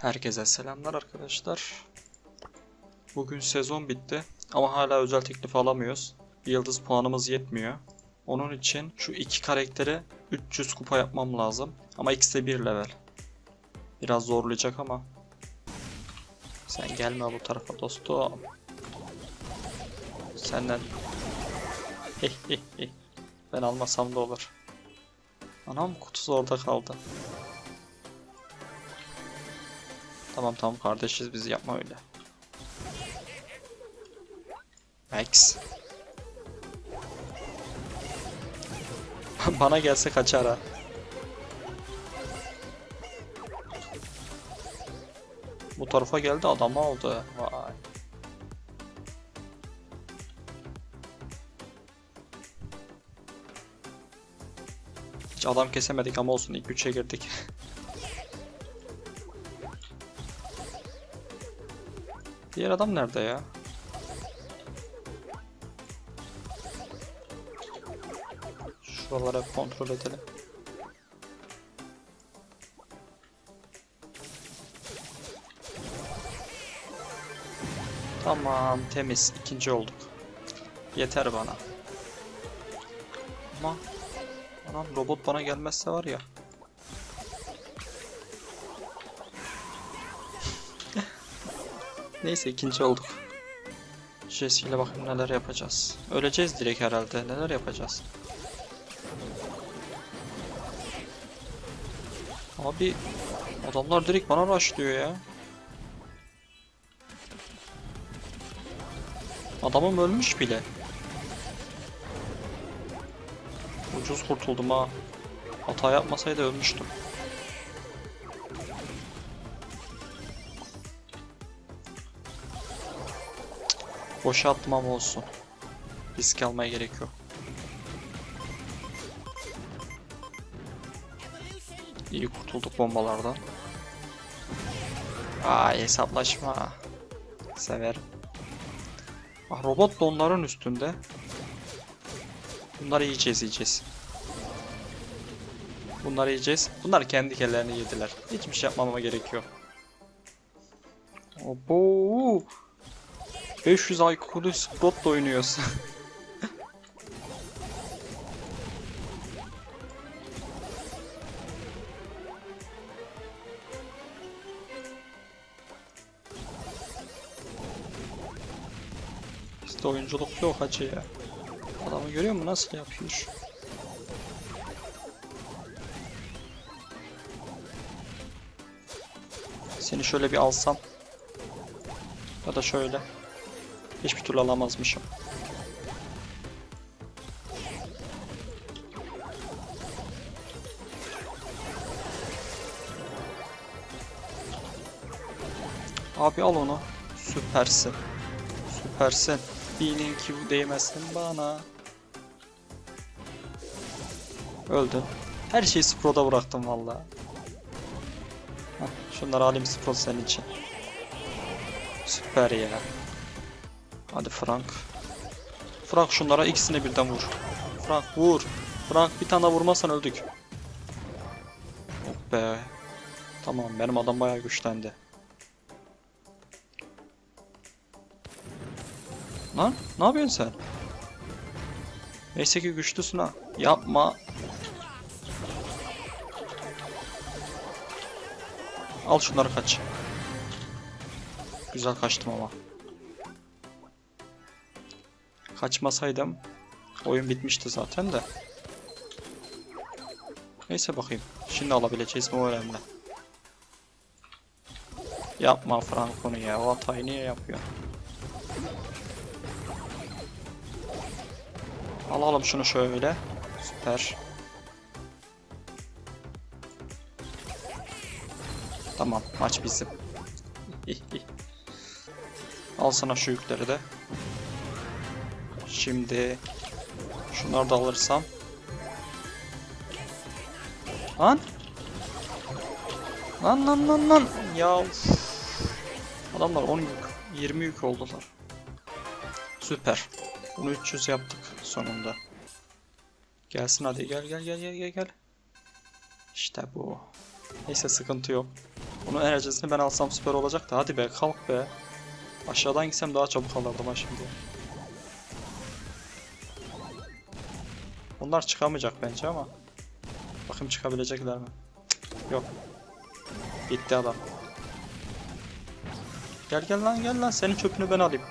Herkese selamlar arkadaşlar. Bugün sezon bitti ama hala özel teklif alamıyoruz. Yıldız puanımız yetmiyor. Onun için şu iki karakteri 300 kupa yapmam lazım. Ama ikisi de 1 level. Biraz zorlayacak ama. Sen gelme bu tarafa dostum. Senden. ben almasam da olur. Anam kutusu orada kaldı. Tamam tamam kardeşiz biz yapma öyle. Max. Bana gelse kaçar ha. Bu tarafa geldi adamı aldı. Vay. Hiç adam kesemedik ama olsun ilk 3'e girdik. Diğer adam nerede ya? Şuralara kontrol edelim. Tamam temiz ikinci olduk. Yeter bana. Ama Anam robot bana gelmezse var ya. Neyse ikinci olduk. Jesse ile bakayım neler yapacağız. Öleceğiz direkt herhalde. Neler yapacağız? Abi adamlar direkt bana rushlıyor ya. Adamım ölmüş bile. Ucuz kurtuldum ha. Hata yapmasaydı ölmüştüm. Boşa attım olsun. Risk almaya gerek yok. İyi kurtulduk bombalardan. Aa hesaplaşma. Severim. Ah, robot da onların üstünde. Bunları yiyeceğiz yiyeceğiz. Bunları yiyeceğiz. Bunlar kendi kellerini yediler. Hiçbir şey yapmamama gerek yok. Obo. 500 IQ'lu Sprout'la oynuyoruz. Bizde oyunculuk yok hacı ya. Adamı görüyor musun nasıl yapıyor? Seni şöyle bir alsam. Ya da şöyle. Hiçbir türlü alamazmışım. Abi al onu. Süpersin. Süpersin. İğnenin ki değmesin bana. Öldü. Her şeyi Sprout'a bıraktım valla. Şunları alayım Sprout senin için. Süper ya. Hadi Frank. Frank şunlara ikisini birden vur. Frank vur. Frank bir tane vurmazsan öldük. Oh be. Tamam benim adam bayağı güçlendi. Lan ne yapıyorsun sen? Neyse ki güçlüsün ha. Yapma. Al şunları kaç. Güzel kaçtım ama. Kaçmasaydım oyun bitmişti zaten de. Neyse bakayım. Şimdi alabileceğiz mi o önemli. Yapma Frank onu ya. O hatayı niye yapıyor? Alalım şunu şöyle. Süper. Tamam maç bizim. Al sana şu yükleri de. Şimdi şunları da alırsam. Lan. Lan lan lan lan. Ya. Adamlar 10 yük, 20 yük oldular. Süper. Bunu 300 yaptık sonunda. Gelsin hadi gel gel gel gel gel gel. İşte bu. Neyse sıkıntı yok. Bunun enerjisini ben alsam süper olacak da hadi be kalk be. Aşağıdan gitsem daha çabuk alırdım ha şimdi. Bunlar çıkamayacak bence ama. Bakayım çıkabilecekler mi? Yok. Gitti adam. Gel gel lan gel lan senin çöpünü ben alayım.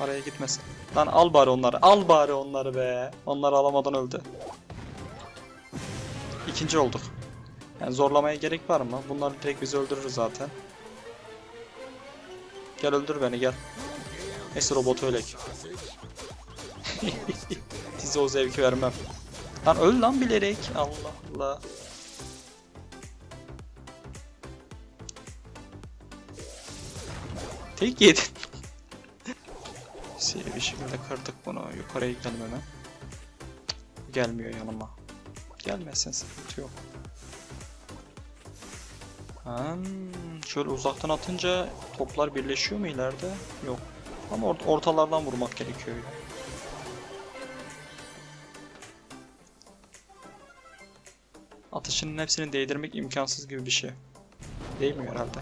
Araya gitmesin. Lan al bari onları. Al bari onları be. Onları alamadan öldü. İkinci olduk. Yani zorlamaya gerek var mı? Bunlar direkt bizi öldürür zaten. Gel öldür beni gel. Neyse robotu ölek. Size o zevki vermem. Lan öl lan bilerek. Allah Allah. Tek yedin. Seri bir şekilde kırdık bunu. Yukarıya gidelim hemen. Gelmiyor yanıma. Gelmesin sıkıntı yok. Hmm, şöyle uzaktan atınca toplar birleşiyor mu ileride? Yok. Ama or- ortalardan vurmak gerekiyor. yine. Atışının hepsini değdirmek imkansız gibi bir şey. Değmiyor herhalde.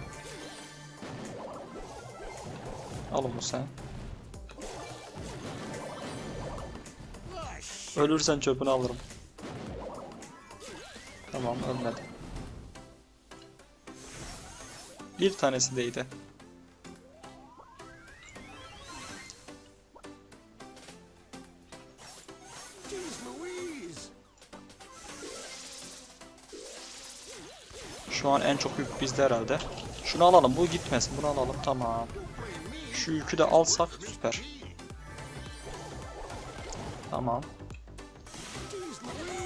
Al onu sen. Ölürsen çöpünü alırım. Tamam ölmedi. Bir tanesi değdi. Şu an en çok yük bizde herhalde. Şunu alalım bu gitmesin bunu alalım tamam. Şu yükü de alsak süper. Tamam.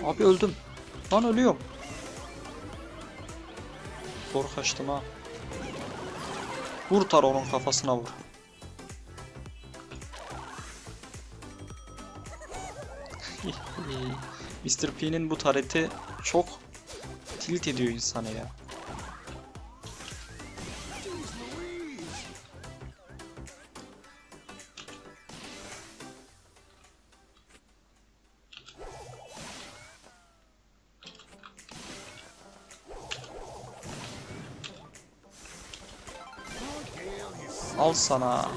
Abi öldüm. Lan ölüyorum. Zor kaçtım ha. Vur Taro'nun kafasına vur. Mr. P'nin bu tareti çok tilt ediyor insanı ya. Al sana.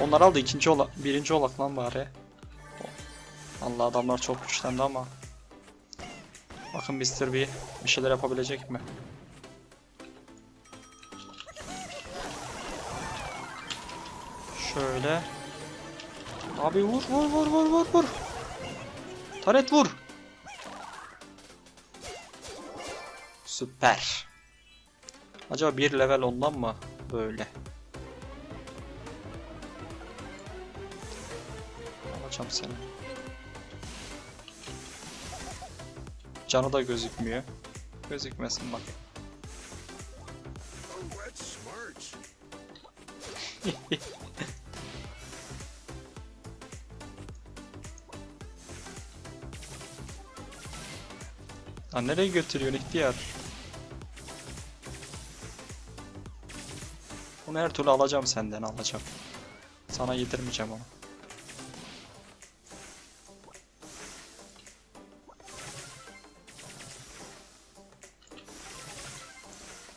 Onlar aldı ikinci ola birinci olak lan bari. Allah adamlar çok güçlendi ama. Bakın Mr. B bir şeyler yapabilecek mi? Şöyle. Abi vur vur vur vur vur vur. Taret vur. Süper. Acaba bir level ondan mı böyle? Alacağım seni. Canı da gözükmüyor. Gözükmesin bak. Lan nereye götürüyorsun ihtiyar? Bunu her türlü alacağım senden alacağım. Sana yedirmeyeceğim onu.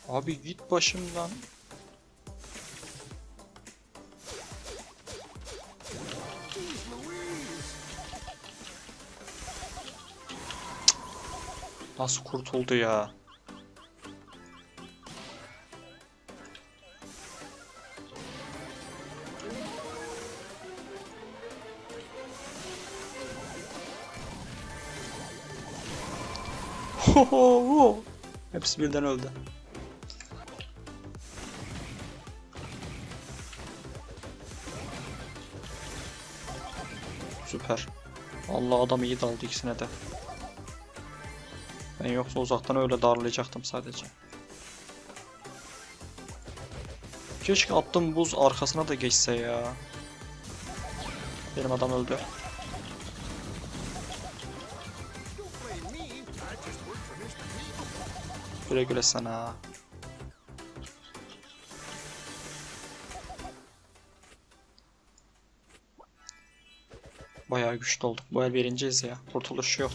Abi git başımdan. Nasıl kurtuldu ya? Ho ho ho. Hepsi birden öldü. Süper. Allah adam iyi daldı ikisine de. Ben yoksa uzaktan öyle darlayacaktım sadece. Keşke attığım buz arkasına da geçse ya. Benim adam öldü. Güle güle sana. Bayağı güçlü olduk. Bu el birinciyiz ya. Kurtuluş yok.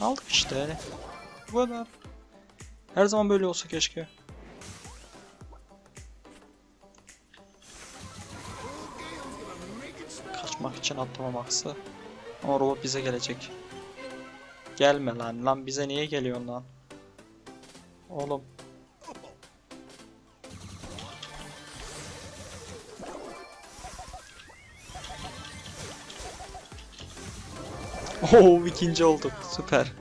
Aldık işte. Bu kadar. Her zaman böyle olsa keşke. İçin atlamamaksı. Ama robot bize gelecek. Gelme lan. Lan bize niye geliyorsun lan? Oğlum. Oo ikinci olduk. Süper.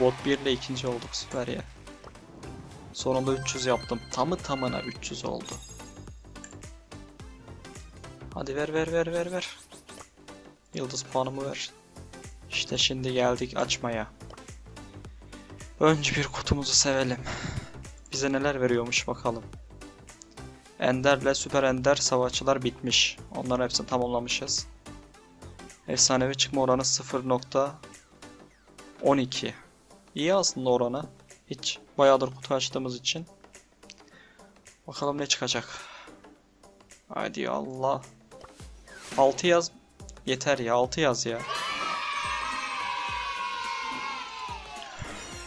Bot 1 ile ikinci olduk. Süper ya. Sonunda 300 yaptım. Tamı tamına 300 oldu. Hadi ver ver ver ver ver. Yıldız puanımı ver. İşte şimdi geldik açmaya. Önce bir kutumuzu sevelim. Bize neler veriyormuş bakalım. Ender'le Süper Ender savaşçılar bitmiş. Onların hepsini tamamlamışız. Efsanevi çıkma oranı 0.12. İyi aslında oranı. Hiç bayağıdır kutu açtığımız için. Bakalım ne çıkacak. Haydi Allah. 6 yaz. Yeter ya 6 yaz ya.